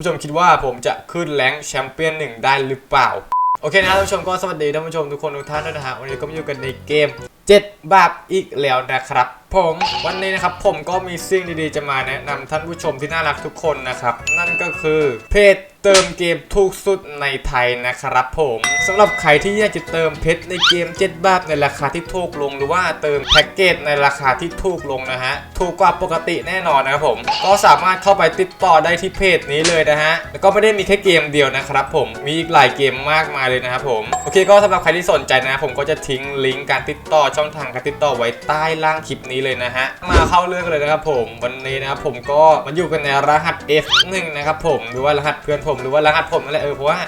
ผู้ชมคิดว่าผมจะขึ้นแรงแชมเปี้ยนหนึ่งได้หรือเปล่า โอเคนะท่านผู้ชมก็สวัสดีท่านผู้ชมทุกคนทุกท่านด้วยนะฮะวันนี้ก็มาอยู่กันในเกม 7 บาปอีกแล้วนะครับ ผมวันนี้นะครับผมก็มีสิ่งดีๆจะมาแนะนำท่านผู้ชมที่น่ารักทุกคนนะครับ นั่นก็คือเพจ เติมเกมถูกสุดในไทยนะครับผมสำหรับใครที่อยากจะเติมเพชรในเกม 7 บาปในราคาที่ถูกลง หรือว่าเติมแพ็กเกจในราคาที่ถูกลงนะฮะถูกกว่าปกติแน่นอนนะครับผม ก็สามารถเข้าไปติดต่อได้ที่เพจนี้เลยนะฮะแล้วก็ไม่ได้มีแค่เกมเดียวนะครับผมมีอีกหลายเกมมากมายเลยนะครับผมโอเคก็สำหรับใครที่สนใจนะผมก็จะทิ้งลิงก์การติดต่อช่องทางการติดต่อไว้ใต้ล่างคลิปนี้เลยนะฮะมาเข้าเรื่องเลยนะครับผมวันนี้นะครับผมก็มาอยู่กันในรหัส F1 นะครับผมหรือว่ารหัสเพื่อนผมหรือว่ารหัสผมนั่นแหละเออเพราะว่า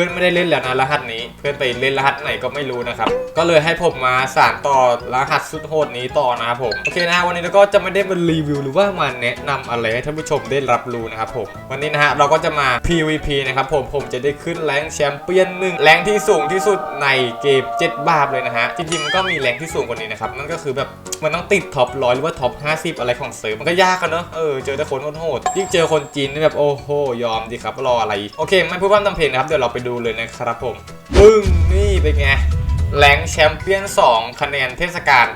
พื่อนไม่ได้เล่นแล้วนะรหัสนี้ เพื่อนไปเล่นรหัสไหนก็ไม่รู้นะครับ ก็เลยให้ผมมาสานต่อรหัสสุดโหดนี้ต่อนะครับผมโอเคนะวันนี้เราก็จะไม่ได้มารีวิวหรือว่ามาแนะนำอะไรให้ท่านผู้ชมได้รับรู้นะครับผมวันนี้นะฮะเราก็จะมา PVP นะครับผมผมจะได้ขึ้นแรงแชมเปี้ยนหนึ่งแรงที่สูงที่สุดในเกม7บาปเลยนะฮะจริงๆมันก็มีแรงที่สูงกว่านี้นะครับนั่นก็คือแบบมันต้องติดท็อปร้อยหรือว่าท็อป50 อะไรของเซิร์ฟมันก็ยากกันเนอะเออเจอแต่คนโหดๆยิ่งเจอคนจีนแบบโอ้โหยอมดีครับรออะไรโอเคไม่พูดพร่ำทำเพลงนะครับเดี๋ยวเราไปดูดูเลยนะครับผมปึ้งนี่เป็นไง แรงแชมเปี้ยน 2 คะแนนเทศกาล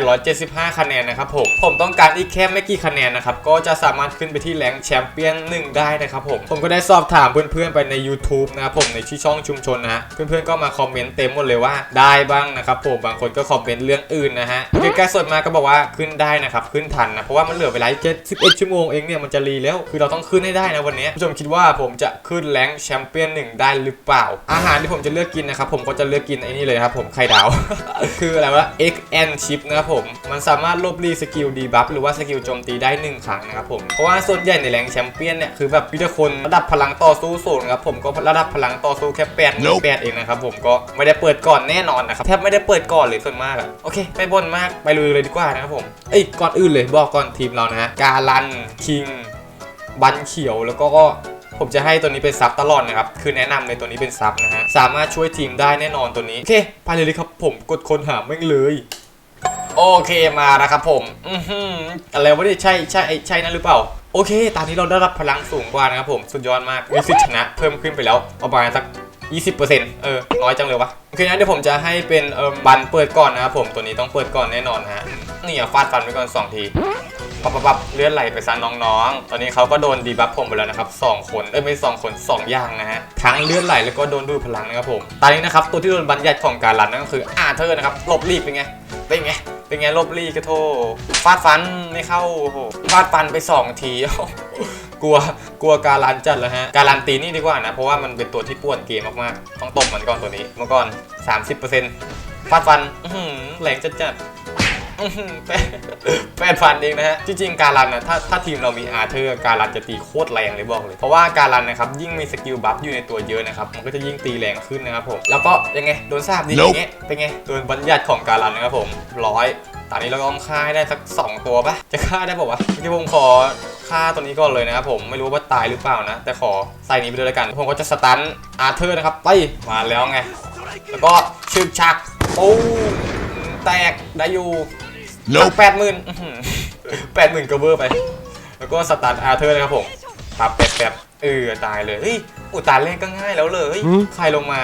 3,875 คะแนนนะครับผม ผมต้องการอีกแค่ไม่กี่คะแนนนะครับ ก็จะสามารถขึ้นไปที่แรงแชมเปี้ยน 1 ได้นะครับผม ผมก็ได้สอบถามเพื่อนๆไปใน YouTube นะครับผมในที่ช่องชุมชนนะฮะ เพื่อนๆก็มาคอมเมนต์เต็มหมดเลยว่าได้บ้างนะครับผม บางคนก็คอมเมนต์เรื่องอื่นนะฮะโอเคแกสดมาก็บอกว่าขึ้นได้นะครับขึ้นทันนะ เพราะว่ามันเหลือเวลาแค่11 ชั่วโมงเองเนี่ยมันจะรีแล้ว คือเราต้องขึ้นให้ได้นะวันนี้ผู้ชมคิดว่าผมจะขึ้นแรงแชมเปี้ยน 1 ได้หรือเปล่า อาหารที่ผมจะเลือกกินนะครับผมก็จะเลือกกินไอ้นี่เลยครับผมไข่ดาว คืออะไรวะ X and Chip นะครับผม มันสามารถลบรีสกิลดีบัฟหรือว่าสกิลโจมตีได้ 1 ครั้งนะครับผม เพราะว่าส่วนใหญ่ในแรงแชมเปี้ยนเนี่ย คือแบบพิทคนระดับพลังต่อสู้สูงนครับผมก็ระดับพลังต่อสู้แค่8 Nope 8เองนะครับผมก็ไม่ได้เปิดก่อนแน่นอนนะครับแทบไม่ได้เปิดก่อนเลยส่วนมากอะโอเคไม่บ่นมากไปลุยเลยดีกว่านะครับผมเอ้ยก่อนอื่นเลยบอกก่อนทีมเรานะฮะการันคิงบันเขียวแล้วก็ ผมจะให้ตัวนี้เป็นซับตลอดนะครับ คือแนะนำเลยตัวนี้เป็นซับนะฮะ สามารถช่วยทีมได้แน่นอนตัวนี้ โอเคไปเลยเลยครับผมกดค้นหาแม่งเลยโอเคมาแล้วครับผม อือหืออะไรวะเนี่ยใช่ใช่ใช่นั่นหรือเปล่า โอเค ตอนนี้เราได้รับพลังสูงกว่านะครับผม สุดยอดมากมีสิทธิชนะเพิ่มขึ้นไปแล้วประมาณสัก 20%เออ น้อยจังเลยวะ โอเคนะเดี๋ยวผมจะให้เป็นเออบันเปิดก่อนนะครับผม ตัวนี้ต้องเปิดก่อนแน่นอนฮะ นี่อะฟาดฟันไปก่อนสองที ปับปับปับเลื่อนไหลไปซะน้องๆ ตอนนี้เขาก็โดนดีบัฟผมไปแล้วนะครับสองคน เอ้ยไม่สองคนสองอย่างนะฮะ ทั้งเลื่อนไหลแล้วก็โดนดูดพลังนะครับผม ตอนนี้นะครับตัวที่โดนบัญญัติของการรันนั่นก็คืออาเธอร์นะครับหลบลีกเป็นไง เป็นไง เป็นไงหลบลีกกระโทฟาดฟันไม่เข้าโอ้โหฟาดฟันไปสองทีกลัวกลัวการันจัดแล้วฮะ การันตีนี่ดีกว่านะ เพราะว่ามันเป็นตัวที่ป่วนเกมมากๆ ต้องตบมันก่อนตัวนี้เมื่อก่อน 30%ฟาดฟันแหือแรงจัดจัด แปดแปดพันเองนะฮะ จริงๆ การันนะถ้าถ้าทีมเรามีอาร์เธอร์ การันจะตีโคตรแรงเลยบอกเลย เพราะว่าการันนะครับ ยิ่งมีสกิลบัฟอยู่ในตัวเยอะนะครับ มันก็จะยิ่งตีแรงขึ้นนะครับผม แล้วก็ยังไง โดนทราบดีอย่างเงี้ยเป็นไง โดนบัญญัติของการันนะครับผมร้อยตอนนี้เราก็ต้องฆ่าให้ได้สัก 2 ตัวปะจะฆ่าได้ป่าวะเมื่อกี้ผมขอฆ่าตัวนี้ก่อนเลยนะครับผมไม่รู้ว่าตายหรือเปล่านะ แต่ขอใส่นี้ไปด้วยแล้วกัน ผมก็จะสตันอาร์เธอร์นะครับไปมาแล้วไง แล้วก็ชึกชักโอ้แตกได้อยู่ Nope แปดหมื่นแปดหมื่นก็เวอร์ไป แล้วก็สตาร์ทอาร์เธอร์นะครับผมปับแป๊บแป๊บเออตายเลยเฮ้ยอุยตาเล่นก็ง่ายแล้วเลยใครลงมา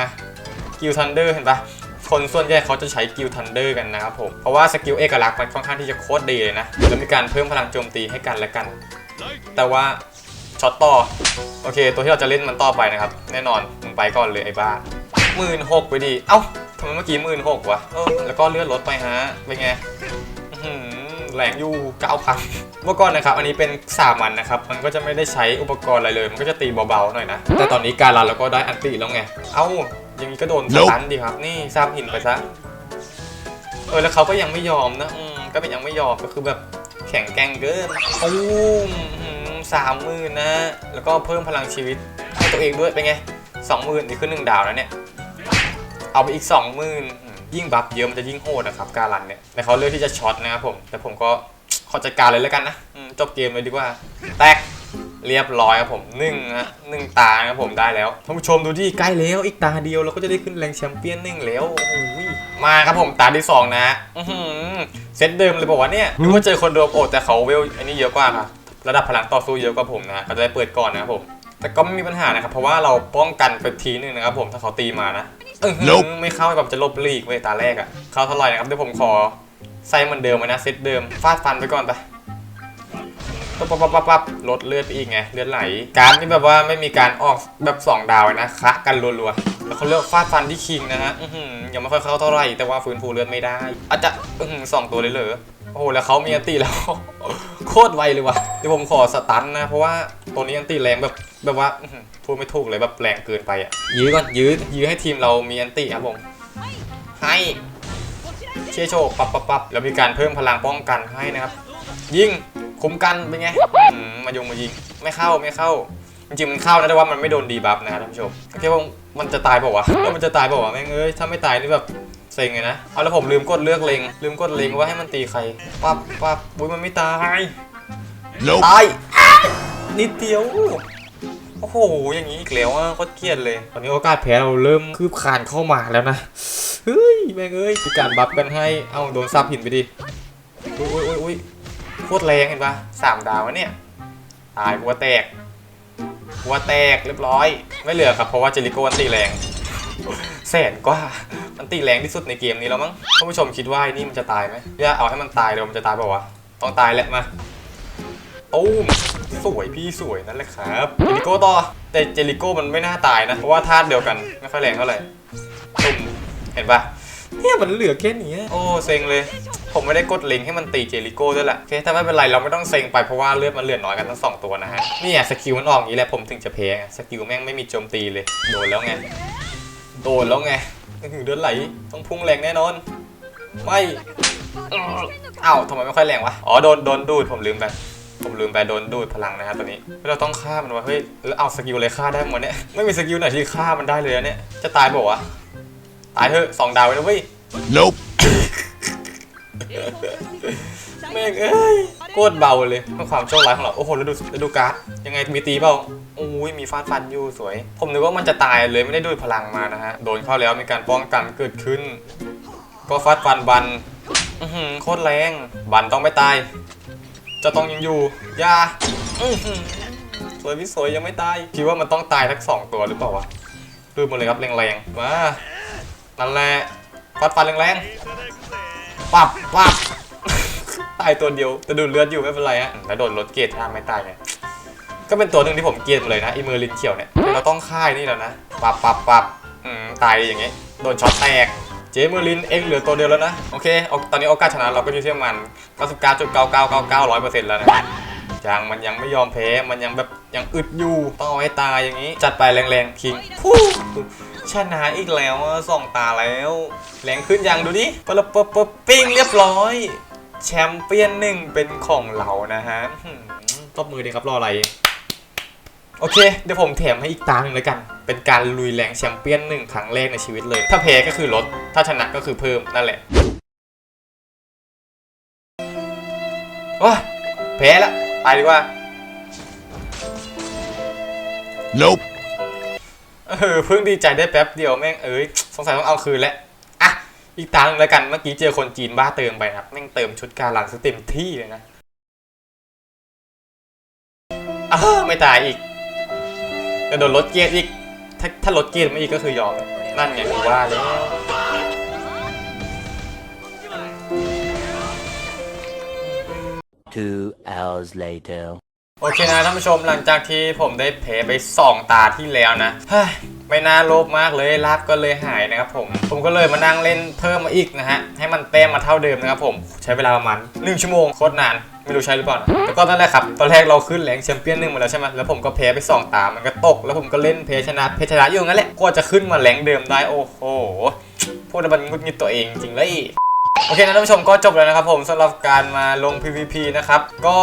กิลทันเดอร์เห็นปะคนส่วนใหญ่เขาจะใช้กิลทันเดอร์กันนะครับผม เพราะว่าสกิลเอกลักษณ์มันค่อนข้างที่จะโคตรดีเลยนะ แล้วมีการเพิ่มพลังโจมตีให้กันและกัน แต่ว่าช็อตต่อ โอเค ตัวที่เราจะเล่นมันต่อไปนะครับ แน่นอนมึงไปก่อนเลยไอ้บ้าหมื่นหกไปดี เอ้าทำไมเมื่อกี้หมื่นหกวะเออแล้วก็เลื่อนรถไปฮะเป็นไงอื้อ หือแรงอยู่เก้าพันเมื่อก่อนนะครับ อันนี้เป็นสามัญนะครับ มันก็จะไม่ได้ใช้อุปกรณ์อะไรเลย มันก็จะตีเบาๆหน่อยนะ แต่ตอนนี้การันเราก็ได้อันติแล้วไง เอ้า อย่างนี้ก็โดนส Nope ตันดีครับ นี่ซ้ำหินไปซะ เออ แล้วเขาก็ยังไม่ยอมนะ อืม ก็เป็นยังไม่ยอม ก็คือแบบแข็งแกร่งเกินโอ้สามหมื่นนะ แล้วก็เพิ่มพลังชีวิตให้ตัวเองด้วย เป็นไงสองหมื่นนี่คือหนึ่งดาวแล้วเนี่ย เอาไปอีกสองหมื่น ยิ่งบัฟเยอะมันจะยิ่งโหดนะครับการันเนี่ยแต่เขาเลือกที่จะช็อตนะครับผมแต่ผมก็ขอจัดการเลยแล้วกันนะอืมจบเกมเลยดีกว่า แตกเรียบร้อยครับผมหนึ่งฮะหนึ่งตานะครับผมได้แล้วท่านผู้ชมดูที่ใกล้แล้วอีกตาเดียวเราก็จะได้ขึ้นแรงแชมเปี้ยนหนึ่งแล้วโอ้โหมาครับผมตาที่สองนะอื้อหือเซตเดิมเลยบอกว่าเนี่ยนึกว่าเจอคนโดมโอดแต่เขาเวลอันนี้เยอะกว่าค่ะระดับพลังต่อสู้เยอะกว่าผมนะเขาจะได้เปิดก่อนนะครับผมแต่ก็ไม่มีปัญหานะครับเพราะว่าเราป้องกันไปทีนึงนะครับผมถ้าเขาตีมานะ เออ Nope ไม่เข้าแบบจะลบลีกเว้ยตาแรกอะเข้าเท่าไหร่นะครับเดี๋ยวผมขอใส่เหมือนเดิมไว้นะเซตเดิมฟาดฟันไปก่อนไปปั๊บปั๊บปั๊บปั๊บปั๊บลดเลือดไปอีกไงเลือดไหลการที่แบบว่าไม่มีการออกแบบสองดาวเลยนะคะกันรัวๆแล้วเขาเลือกฟาดฟันที่คิงนะฮะอื้อหือยังไม่ค่อยเข้าเท่าไหร่แต่ว่าฟื้นฟูเลือดไม่ได้อาจจะอื้อหือสองตัวเลยเหรอโอ้โหแล้วเขามีอันตีแล้ว โคตรไวเลยว่ะเดี๋ยวผมขอสตันนะ เพราะว่าตัวนี้อันตีแรงแบบแบบว่าอื้อหือพูดไม่ถูกเลยแบบแรงเกินไปอะ ยื้อก่อนยื้อยื้อให้ทีมเรามีอันตีครับผมให้เชี่ยโชว์ปับปับปับแล้วมีการเพิ่มพลังป้องกันให้นะครับ ยิงคุ้มกันเป็นไงอืมมายงมายิงไม่เข้าไม่เข้าจริงๆมันเข้านะแต่ว่ามันไม่โดนดีบัฟนะท่านผู้ชมโอเคว่ามันจะตายเปล่าวะเออมันจะตายเปล่าวะแม่งเอ้ยถ้าไม่ตายนี่แบบเซ็งเลยนะ เอาแล้วผมลืมกดเลือกเลงลืมกดเลงว่าให้มันตีใคร ปั๊บปั๊บอุ้ยมันไม่ตาย Nope. ตาย นิดเดียว โอ้โห อย่างนี้อีกแล้วอะโคตรเกลียดเลย ตอนนี้โอกาสแพ้เราเริ่มคืบคลานเข้ามาแล้วนะ เฮ้ย แม่งเอ้ยมีการบัฟกันให้ เอ้าโดนซับหินไปดิ อุ้ยอุ้ยอุ้ยอุ้ยโคตรแรงเห็นปะสามดาวอะเนี่ย ตายหัวแตกหัวแตกเรียบร้อย ไม่เหลือครับเพราะว่าเจริโกอันตีแรง แสนกว่า มันตีแรงที่สุดในเกมนี้แล้วมั้งท่านผู้ชมคิดว่าไอ้นี่มันจะตายไหมเดี๋ยวเอาให้มันตายเดี๋ยวมันจะตายเปล่าวะ ต้องตายแหละมาตูมสวยพี่สวยนั่นแหละครับเจลิโก้ต่อ แต่เจลิโก้มันไม่น่าตายนะ เพราะว่าธาตุเดียวกันไม่ค่อยแรงเท่าไหร่ตุ่มเห็นปะเนี่ยมันเหลือแค่นี้โอ้เซ็งเลย ผมไม่ได้กดเล็งให้มันตีเจลิโก้ด้วยแหละโอเคแต่ไม่เป็นไรเราไม่ต้องเซ็งไปเพราะว่าเลือดมันเหลือน้อยกันทั้งสองตัวนะฮะนี่สกิลมันออกอย่างนี้แหละผมถึงจะแพ้สกิลแม่งไม่มีโจมตีเลยโดนแล้วไง โดนแล้วไงถึงเลือดไหล ต้องพุ่งแรงแน่นอน ไม่เอ้าเอ้าทำไมไม่ค่อยแรงวะ อ๋อ โดน โดนดูด ผมลืมไป ผมลืมไปโดนดูดพลังนะครับตอนนี้ เราต้องฆ่ามันวะ เฮ้ย แล้วเอาสกิลอะไรฆ่าได้หมดเนี่ย ไม่มีสกิลไหนที่ฆ่ามันได้เลยนะเนี่ย จะตายเปล่าวะ ตายเถอะสองดาวเลยนะเว้ย Nope. แม่งเอ้ยโคตรเบาเลยเพื่อความโชคร้ายของเรา โอ้โหแล้วดูแล้วดูการ์ด ยังไงมีตีเปล่าโอ้ยมีฟาดฟันอยู่สวย ผมนึกว่ามันจะตายเลยไม่ได้ดูดพลังมานะฮะ โดนเข้าแล้วมีการป้องกันเกิดขึ้น ก็ฟาดฟันบันอื้อหือโคตรแรง บันต้องไม่ตาย จะต้องยังอยู่ยาอื้อหือสวยพี่สวยยังไม่ตาย คิดว่ามันต้องตายทั้งสองตัวหรือเปล่าวะดูหมดเลยครับแรงๆมานั่นแหละฟัดฟันแรงๆปับปับตายตัวเดียวแต่ดูดเลือดอยู่ไม่เป็นไรฮะแล้วโดนรถเกตถ้าไม่ตายไง ก็เป็นตัวหนึ่งที่ผมเกลียดมดเลยนะไอเมอร์ลินเขียวเนี่ยเราต้องค่ายนี่แล้วนะปับปับปับอืมตายอย่างงี้โดนช็อตแตกเจเมอร์ลินเองเหลือตัวเดียวแล้วนะ โอเคตอนนี้โอกาสชนะเราก็อยู่ที่ประมัน99.9999%แล้วนะยังมันยังไม่ยอมแพ้ มันยังแบบยังอึดอยู่ต้องเอาให้ตายอย่างนี้ จัดไปแรงๆคิงฟู้ชนะอีกแล้วอะสองตาแล้ว แรงขึ้นยังดูดิปะละปะปะปิ้งเรียบร้อย แชมเปี้ยนหนึ่งเป็นของเรานะฮะตบมือดีครับรออะไร โอเค เดี๋ยวผมแถมให้อีกตาหนึ่งแล้วกัน เป็นการลุยแรงแชมเปี้ยนหนึ่งครั้งแรกในชีวิตเลย ถ้าแพ้ก็คือลด ถ้าชนะก็คือเพิ่มนั่นแหละโอ้ยแพ้ละไปดีกว่า Nope. เออเพิ่งดีใจได้แป๊บเดียวแม่งเอ้ยสงสัยต้องเอาคืนแล้วอะอีกตาหนึ่งแล้วกันเมื่อกี้เจอคนจีนบ้าเติมไปนะครับแม่งเติมชุดการันซะเต็มที่เลยนะอ้าวไม่ตายอีก จะโดนรถเกียร์อีก ถ้าถ้ารถเกียร์ไม่อีกก็คือยอม นั่นไงกูว่าแล้ว Two hours later. โอเคนะท่านผู้ชมหลังจากที่ผมได้แพ้ไปสองตาที่แล้วนะเฮ้ยไม่น่าโลภมากเลยลาบก็เลยหายนะครับผมผมก็เลยมานั่งเล่นเพิ่มมาอีกนะฮะให้มันแต้มมาเท่าเดิมนะครับผมใช้เวลาประมาณหนึ่งชั่วโมงโคตรนาน ไม่รู้ใช่หรือเปล่านะแต่ก็นั่นแหละครับ ตอนแรกเราขึ้นแรงแชมเปี้ยนหนึ่งมาแล้วใช่ไหมแล้วผมก็แพ้ไปสองตามันก็ตก แล้วผมก็เล่นแพ้ชนะแพ้ชนะอยู่งั้นแหละกว่าจะขึ้นมาแรงเดิมได้โอ้โหพูดแล้วมันงุดงิดตัวเองจริงเลยโอเคนะท่านผู้ชมก็จบแล้วนะครับผมสำหรับการมาลง PVP นะครับก็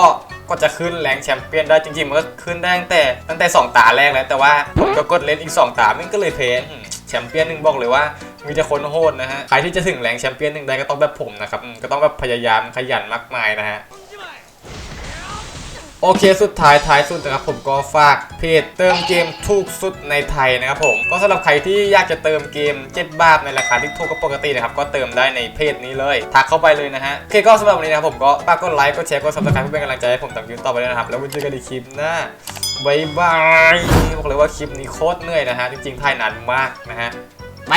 ก็จะขึ้นแรงแชมเปี้ยนได้จริงๆมันก็ขึ้นได้ตั้งแต่ตั้งแต่ 2 ตาแรกแล้วแต่ว่าผมก็กดเล่นอีก 2 ตามันก็เลยเพนแชมเปี้ยนหนึ่งบอกเลยว่ามีแต่คนโหดนะฮะใครที่จะถึงแรงแชมเปี้ยนหนึ่งได้ก็ต้องแบบผมนะครับก็ต้องแบบพยายามขยันมากมายนะฮะ โอเคสุดท้ายท้ายสุดนะครับผมก็ฝากเพจเติมเกมถูกสุดในไทยนะครับผมก็สำหรับใครที่อยากจะเติมเกม7บาทในราคาที่ถูกกว่าปกตินะครับก็เติมได้ในเพจนี้เลยทักเข้าไปเลยนะฮะโอเคก็สำหรับวันนี้นะครับผมก็ฝากกดไลค์กดแชร์กดซับสไครป์เพื่อเป็นกำลังใจให้ผมทำคลิปต่อไปด้วยนะครับแล้วไว้เจอกันในคลิปหน้าบายบายบอกเลยว่าคลิปนี้โคตรเหนื่อยนะฮะจริงๆถ่ายนานมากนะฮะไป